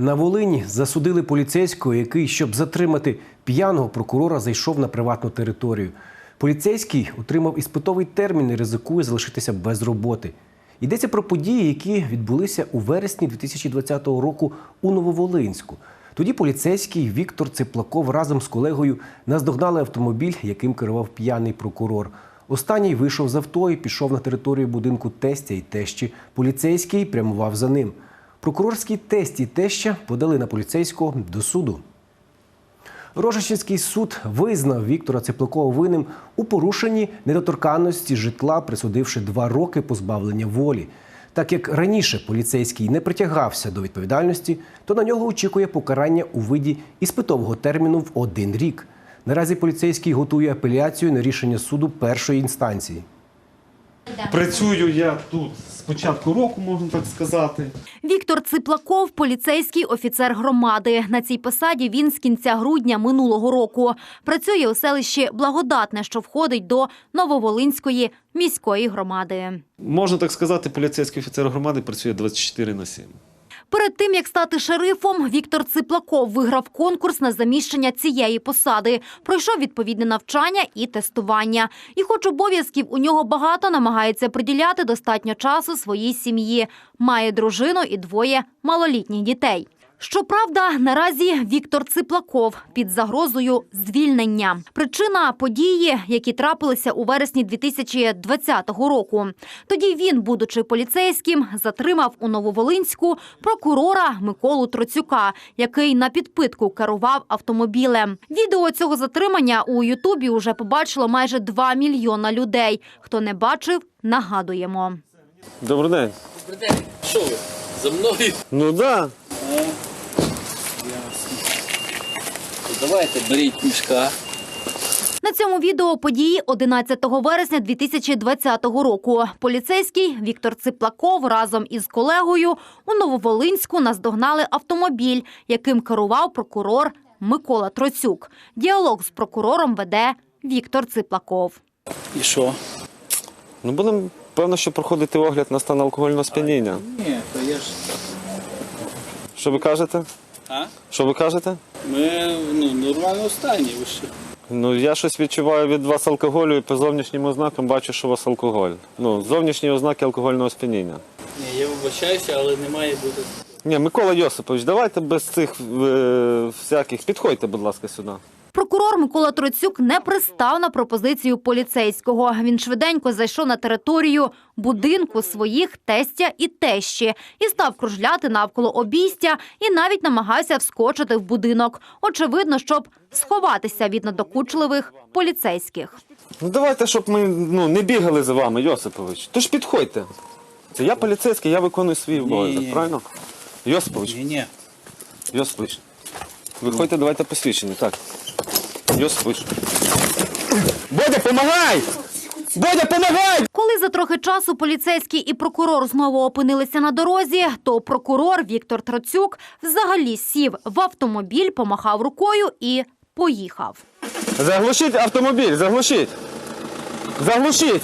На Волині засудили поліцейського, який, щоб затримати п'яного прокурора, зайшов на приватну територію. Поліцейський отримав іспитовий термін і ризикує залишитися без роботи. Йдеться про події, які відбулися у вересні 2020 року у Нововолинську. Тоді поліцейський Віктор Циплаков разом з колегою наздогнали автомобіль, яким керував п'яний прокурор. Останній вийшов з авто і пішов на територію будинку тестя і тещі. Поліцейський прямував за ним. Прокурорський тесть і теща подали на поліцейського до суду. Рожищенський суд визнав Віктора Циплакова винним у порушенні недоторканності житла, присудивши два роки позбавлення волі. Так як раніше поліцейський не притягався до відповідальності, то на нього очікує покарання у виді іспитового терміну в один рік. Наразі поліцейський готує апеляцію на рішення суду першої інстанції. Працюю я тут з початку року, можна так сказати. Віктор Циплаков – поліцейський офіцер громади. На цій посаді він з кінця грудня минулого року. Працює у селищі Благодатне, що входить до Нововолинської міської громади. Можна так сказати, поліцейський офіцер громади працює 24 на 7. Перед тим, як стати шерифом, Віктор Циплаков виграв конкурс на заміщення цієї посади. Пройшов відповідне навчання і тестування. І хоч обов'язків у нього багато, намагається приділяти достатньо часу своїй сім'ї. Має дружину і двоє малолітніх дітей. Щоправда, наразі Віктор Циплаков під загрозою звільнення. Причина події, які трапилися у вересні 2020 року. Тоді він, будучи поліцейським, затримав у Нововолинську прокурора Миколу Троцюка, який на підпитку керував автомобілем. Відео цього затримання у Ютубі уже побачило майже 2 мільйона людей. Хто не бачив, нагадуємо. Добрий день. Добрий день. Що ви? За мною? Ну да. Давайте беріть мішка. На цьому відео події 11 вересня 2020 року. Поліцейський Віктор Циплаков разом із колегою у Нововолинську наздогнали автомобіль, яким керував прокурор Микола Троцюк. Діалог з прокурором веде Віктор Циплаков. І що? Ну будемо, певно, що проходити огляд на стан алкогольного сп'яніння. Ні, то я ж. Що ви кажете? А? Що ви кажете? Ми ну, нормально стані, ви що? Ну я щось відчуваю від вас алкоголю і по зовнішнім ознакам бачу, що у вас алкоголь. Ну, зовнішні ознаки алкогольного сп'яніння. Ні, я вибачаюся, але не має бути. Ні, Микола Йосипович, давайте без цих е, всяких. Підходьте, будь ласка, сюди. Прокурор Микола Троцюк не пристав на пропозицію поліцейського. Він швиденько зайшов на територію будинку своїх тестя і тещі і став кружляти навколо обійстя і навіть намагався вскочити в будинок. Очевидно, щоб сховатися від надокучливих поліцейських. Ну давайте, щоб ми ну, не бігали за вами, Йосипович. Тож підходьте. Це я поліцейський, я виконую свій обов'язок, правильно? Йосипович, Ні, ні. Йосипович. Виходьте, давайте посвідчення, так. Йосипович. Бодя, помагай! Бодя, помагай! Коли за трохи часу поліцейський і прокурор знову опинилися на дорозі, то прокурор Віктор Троцюк взагалі сів в автомобіль, помахав рукою і поїхав. Заглушіть автомобіль, заглушіть. Заглушіть.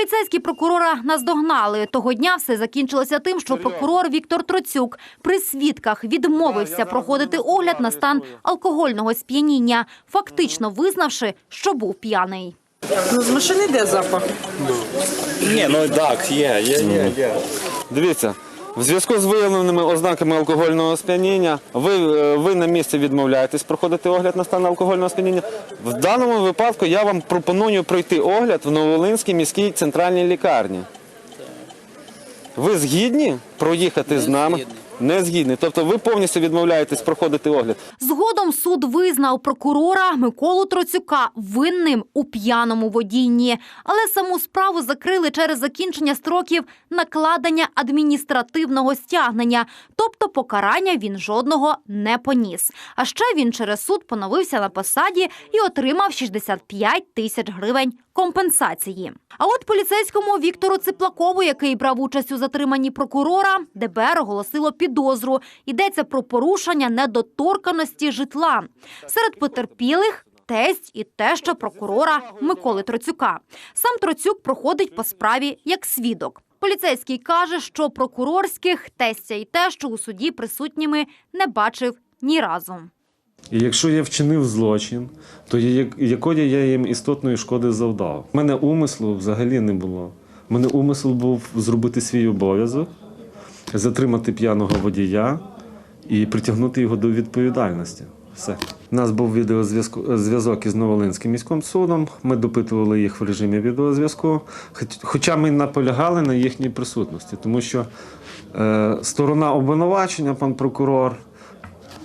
Поліцейські прокурора наздогнали. Того дня все закінчилося тим, що прокурор Віктор Троцюк при свідках відмовився проходити огляд на стан алкогольного сп'яніння, фактично визнавши, що був п'яний. Ну, з машини йде запах. Ні, ну так, є, є, є, є. Дивіться, в зв'язку з виявленими ознаками алкогольного сп'яніння, ви, е, ви на місці відмовляєтесь проходити огляд на стан алкогольного сп'яніння. В даному випадку я вам пропоную пройти огляд в Новолинській міській центральній лікарні. Ви згідні проїхати з нами? Згідний. Не згідні. Тобто ви повністю відмовляєтесь проходити огляд. Згодом суд визнав прокурора Миколу Троцюка винним у п'яному водінні, але саму справу закрили через закінчення строків накладення адміністративного стягнення, тобто покарання він жодного не поніс. А ще він через суд поновився на посаді і отримав 65 тисяч гривень компенсації. А от поліцейському Віктору Циплакову, який брав участь у затриманні прокурора, ДБР оголосило підозру. Йдеться про порушення недоторканості житла. Серед потерпілих тесть і теща прокурора Миколи Троцюка. Сам Троцюк проходить по справі як свідок. Поліцейський каже, що прокурорських тестя і тещу у суді присутніми не бачив ні разу. І якщо я вчинив злочин, то якої я їм істотної шкоди завдав. У мене умислу взагалі не було. У мене умисл був зробити свій обов'язок, затримати п'яного водія і притягнути його до відповідальності. Все. У нас був відеозв'язку- зв'язок із Новолинським міським судом. Ми допитували їх в режимі відеозв'язку. Хоча ми наполягали на їхній присутності, тому що е, сторона обвинувачення, пан прокурор,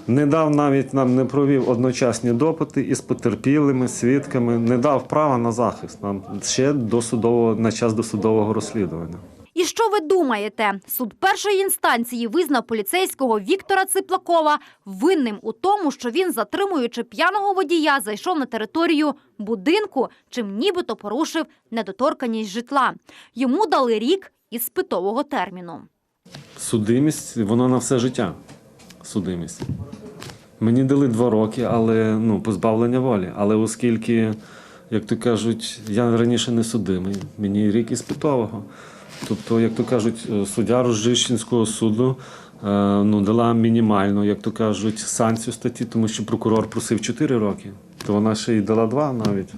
не дав навіть нам не провів одночасні допити із потерпілими, свідками, не дав права на захист нам ще до судового на час досудового розслідування. І що ви думаєте? Суд першої інстанції визнав поліцейського Віктора Циплакова винним у тому, що він, затримуючи п'яного водія, зайшов на територію будинку, чим нібито порушив недоторканість житла. Йому дали рік із питового терміну. Судимість, воно на все життя. Судимість. Мені дали два роки, але ну, позбавлення волі. Але оскільки, як то кажуть, я раніше не судимий, мені рік із питового. Тобто, як то кажуть, е, суддя Рожищенського суду е, ну, дала мінімальну, як то кажуть, санкцію статті, тому що прокурор просив 4 роки, то вона ще й дала 2 навіть.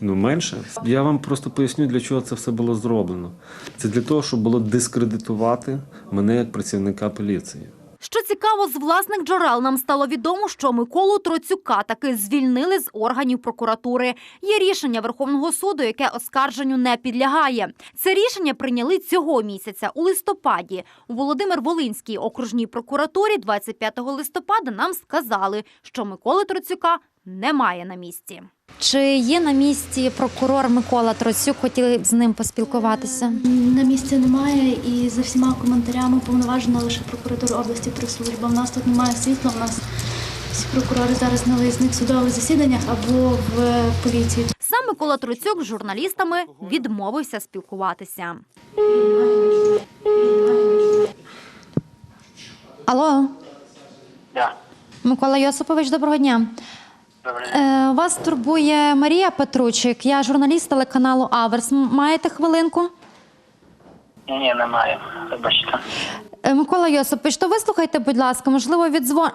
Ну, менше. Я вам просто поясню, для чого це все було зроблено. Це для того, щоб було дискредитувати мене як працівника поліції. Що цікаво, з власних джерел нам стало відомо, що Миколу Троцюка таки звільнили з органів прокуратури. Є рішення Верховного суду, яке оскарженню не підлягає. Це рішення прийняли цього місяця у листопаді. У Володимир Волинській окружній прокуратурі 25 листопада нам сказали, що Миколи Троцюка немає на місці. Чи є на місці прокурор Микола Троцюк? Хотіли б з ним поспілкуватися? На місці немає і за всіма коментарями повноважена лише прокуратура області прес-служба. У нас тут немає світла. У нас всі прокурори зараз на виїзних судових засіданнях або в поліції. Сам Микола Троцюк з журналістами відмовився спілкуватися. Алло. Микола Йосипович, доброго дня. Е, вас турбує Марія Петручик. Я журналіст телеканалу Аверс. Маєте хвилинку? Ні, ні, немає. Вибачте. Е, Микола Йосипович, то вислухайте, будь ласка, можливо, відзвон.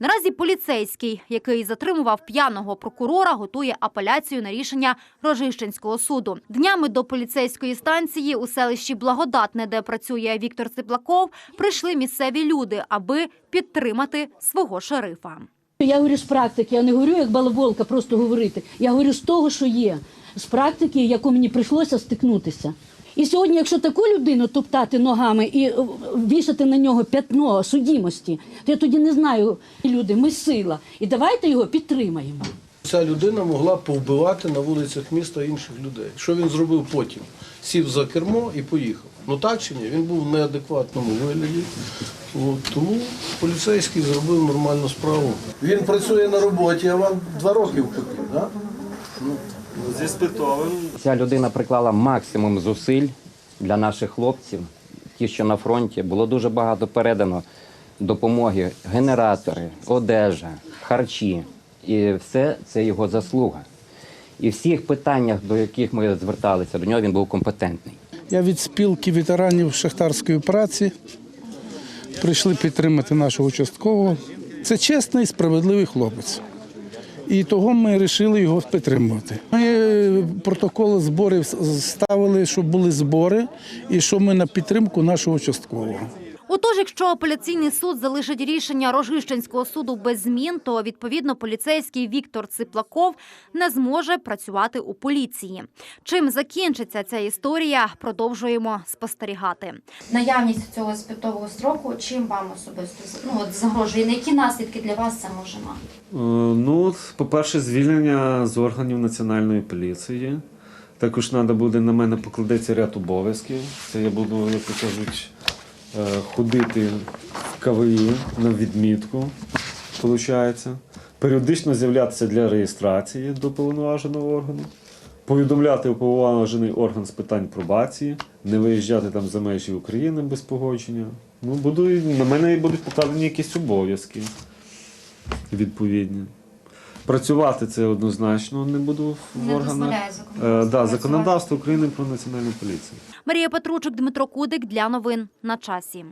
Наразі поліцейський, який затримував п'яного прокурора, готує апеляцію на рішення Рожищенського суду. Днями до поліцейської станції у селищі Благодатне, де працює Віктор Циплаков, прийшли місцеві люди, аби підтримати свого шерифа. Я говорю з практики, я не говорю як балаболка, просто говорити. Я говорю з того, що є, з практики, яку мені прийшлося стикнутися. І сьогодні, якщо таку людину топтати ногами і е, вішати на нього п'ятно судімості, то я тоді не знаю, люди, ми сила. І давайте його підтримаємо. Ця людина могла повбивати на вулицях міста інших людей. Що він зробив потім? Сів за кермо і поїхав. Ну так чи ні? Він був в неадекватному вигляді. От, тому поліцейський зробив нормальну справу. Він працює на роботі, а вам два роки впекли, так? Зі спитовим Ця людина приклала максимум зусиль для наших хлопців, ті, що на фронті. Було дуже багато передано допомоги, генератори, одежа, харчі. І все це його заслуга. І всіх питаннях, до яких ми зверталися, до нього він був компетентний. Я від спілки ветеранів шахтарської праці. Прийшли підтримати нашого участкового. Це чесний справедливий хлопець. І того ми вирішили його підтримувати. Ми е, протоколи зборів ставили, щоб були збори, і що ми на підтримку нашого участкового. Отож, якщо апеляційний суд залишить рішення Рожищенського суду без змін, то відповідно поліцейський Віктор Циплаков не зможе працювати у поліції. Чим закінчиться ця історія, продовжуємо спостерігати. Наявність цього спитового строку чим вам особисто ну, от загрожує? На які наслідки для вас це може мати? Е, Ну, по-перше, звільнення з органів національної поліції. Також треба буде на мене покладеться ряд обов'язків. Це я буду, як кажуть, ходити в КВІ на відмітку, виходить. Періодично з'являтися для реєстрації до повноваженого органу, повідомляти уповноважений орган з питань пробації, не виїжджати там за межі України без погодження. Ну, буду, на мене будуть покладені якісь обов'язки. відповідні. Працювати це однозначно не буду в Не органах. Е, законодавство да, законодавство України про національну поліцію. Марія Петручик, Дмитро Кудик для новин на часі.